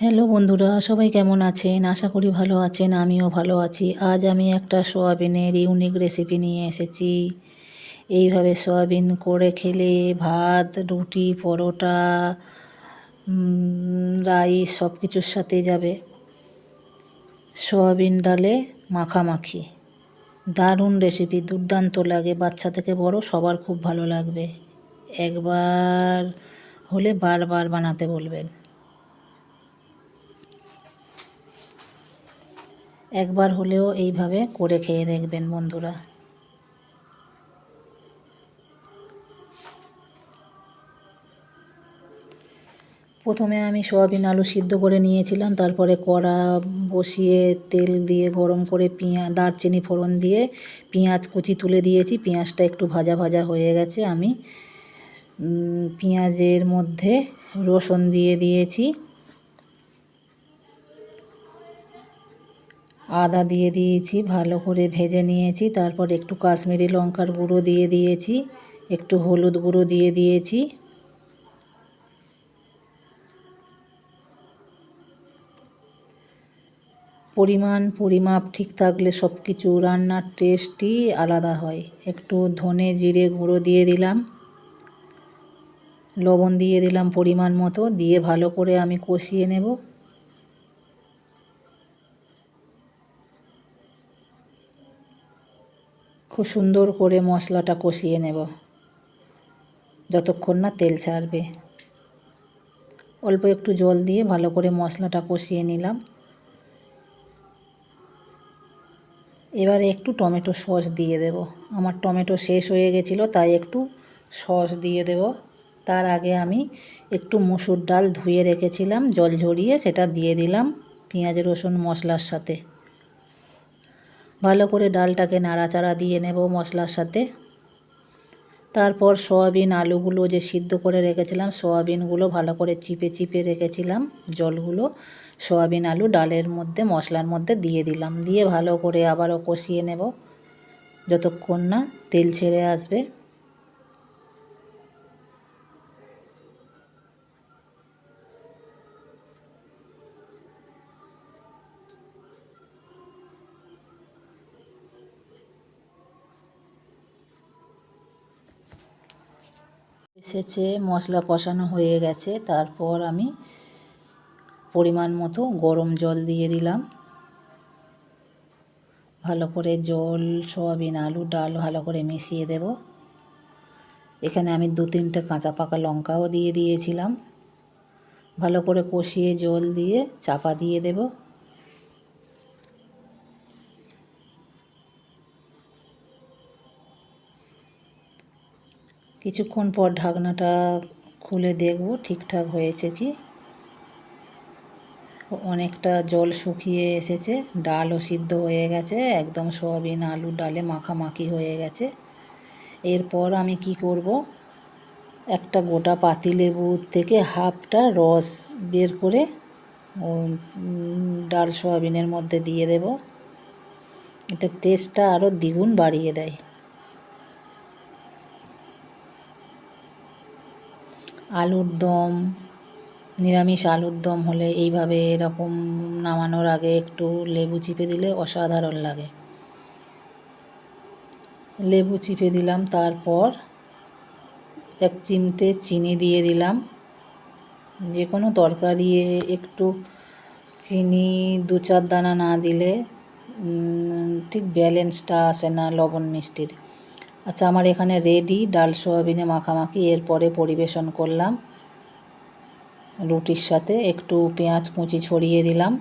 Hello বন্ধুরা, সবাই কেমন আছেন? আশা করি ভালো আছেন, আমিও ভালো আছি। আজ আমি একটা সোয়াবিনের ইউনিক রেসিপি নিয়ে এসেছি। এইভাবে সোয়াবিন করে খেলে ভাত, রুটি, পরোটা রাইস সব কিছুর সাথে যাবে। সোয়াবিন ডালে মাখামাখি। দারুণ রেসিপি দুর্দান্ত লাগে। বাচ্চা থেকে বড় সবার খুব ভালো লাগবে। একবার হলে বারবার বানাতে বলবেন। একবার হলেও এইভাবে করে খেয়ে দেখবেন বন্ধুরা। প্রথমে আমি সোয়াবিন আলু সিদ্ধ করে নিয়েছিলাম, তারপরে কড়া বসিয়ে তেল দিয়ে গরম করে পেঁয়াজ দারচিনি ফোড়ন দিয়ে পেঁয়াজ কুচি তুলে দিয়েছি, পেঁয়াজটা একটু ভাজা ভাজা হয়ে গেছে। আমি পেঁয়াজের মধ্যে রসুন দিয়ে দিয়েছি। আদা দিয়ে দিয়েছি, ভালো করে ভেজে নিয়েছি, তারপর একটু কাশ্মীরি লঙ্কার গুঁড়ো দিয়ে দিয়েছি, একটু হলুদ গুঁড়ো দিয়ে দিয়েছি। পরিমাণ, পরিমাপ ঠিক থাকলে সব কিছু রান্নার টেস্টই আলাদা হয়। একটু ধনে জিরে গুঁড়ো দিয়ে দিলাম। লবণ দিয়ে দিলাম পরিমাণ মতো, দিয়ে ভালো করে আমি কষিয়ে নেব। খুব সুন্দর করে মশলাটা কষিয়ে নেব। যতক্ষণ না তেল ছাড়বে। অল্প একটু জল দিয়ে ভালো করে মশলাটা কষিয়ে নিলাম। এবারে একটু টমেটো সস দিয়ে দেব। আমার টমেটো শেষ হয়ে গেছিল, তাই একটু সস দিয়ে দেব। তার আগে আমি একটু মুসুর ডাল ধুয়ে রেখেছিলাম, জল ঝরিয়ে সেটা দিয়ে দিলাম। পেঁয়াজ, রসুন মশলার সাথে। ভালো করে ডালটাকে নাড়াচাড়া দিয়ে নেব মশলার সাথে। তারপর সয়াবিন আলুগুলো যে সিদ্ধ করে রেখেছিলাম, সয়াবিনগুলো ভালো করে চিপে চিপে রেখেছিলাম জলগুলো। সয়াবিন আলু ডালের মধ্যে, মশলার মধ্যে দিয়ে দিলাম। দিয়ে ভালো করে আবারও কষিয়ে নেব। যতক্ষণ না তেল ছেড়ে আসবে। এসেছে, মশলা কষানো হয়ে গেছে। তারপর আমি পরিমাণ মতো গরম জল দিয়ে দিলাম। ভালো করে জল, সয়াবিন, আলু, ডাল ভালো করে মিশিয়ে দেব। এখানে আমি দু তিনটে কাঁচা পাকা লঙ্কাও দিয়ে দিয়েছিলাম। ভালো করে কষিয়ে জল দিয়ে চাপা দিয়ে দেব। কিছুক্ষণ পর ঢাকনাটা খুলে দেখব ঠিকঠাক হয়েছে কি। অনেকটা জল শুকিয়ে এসেছে, ডালও সিদ্ধ হয়ে গেছে, একদম সোয়াবিন আলু ডালে মাখামাখি হয়ে গেছে। এরপর আমি কি করব? একটা গোটা পাতিলেবুর থেকে হাফটা রস বের করে ডাল সোয়াবিনের মধ্যে দিয়ে দেব। এতে টেস্টটা আরও দ্বিগুণ বাড়িয়ে দেয়। আলুর দম, নিরামিষ আলুর দম হলে এইভাবে এরকম নামানোর আগে একটু লেবু চিপে দিলে অসাধারণ লাগে। লেবু চিপে দিলাম, তারপর এক চিমটে চিনি দিয়ে দিলাম। যে কোনো তরকারি একটু চিনি, দু চার দানা না দিলে ঠিক ব্যালেন্সটা আসে না লবণ মিষ্টির। আচ্ছা আমার এখানে রেডি, ডাল, সোয়াবিনে মাখামাখি, এরপরে পরিবেশন করলাম রুটির সাথে, একটু পেঁয়াজ কুচি ছড়িয়ে দিলাম।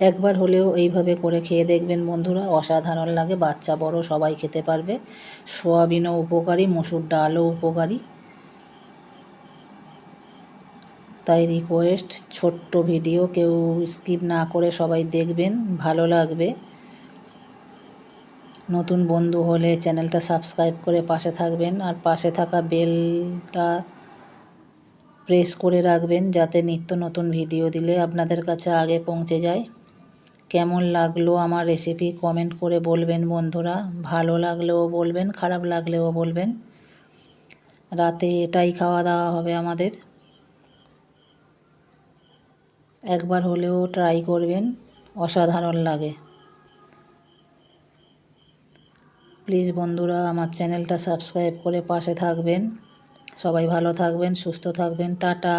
একবার হলেও এইভাবে করে খেয়ে দেখবেন বন্ধুরা, অসাধারণ লাগে, বাচ্চা বড়, সবাই খেতে পারবে। সোয়াবিনও উপকারী, মসুর ডালও উপকারী। তাই রিকোয়েস্ট ছোট্ট ভিডিও কেউ স্কিপ না করে সবাই দেখবেন, ভালো লাগবে। নতুন বন্ধু হলে চ্যানেলটা সাবস্ক্রাইব করে পাশে থাকবেন আর পাশে থাকা বেলটা প্রেস করে রাখবেন যাতে নিত্য নতুন ভিডিও দিলে আপনাদের কাছে আগে পৌঁছে যায়। কেমন লাগল আমার রেসিপি কমেন্ট করে বলবেন বন্ধুরা। ভালো লাগলেও বলবেন, খারাপ লাগলেও বলবেন। রাতে এটাই খাওয়া দাওয়া হবে আমাদের। একবার হলেও ট্রাই করবেন, অসাধারণ লাগে। প্লিজ বন্ধুরা আমার চ্যানেলটা সাবস্ক্রাইব করে পাশে থাকবেন। সবাই ভালো থাকবেন সুস্থ থাকবেন। টাটা।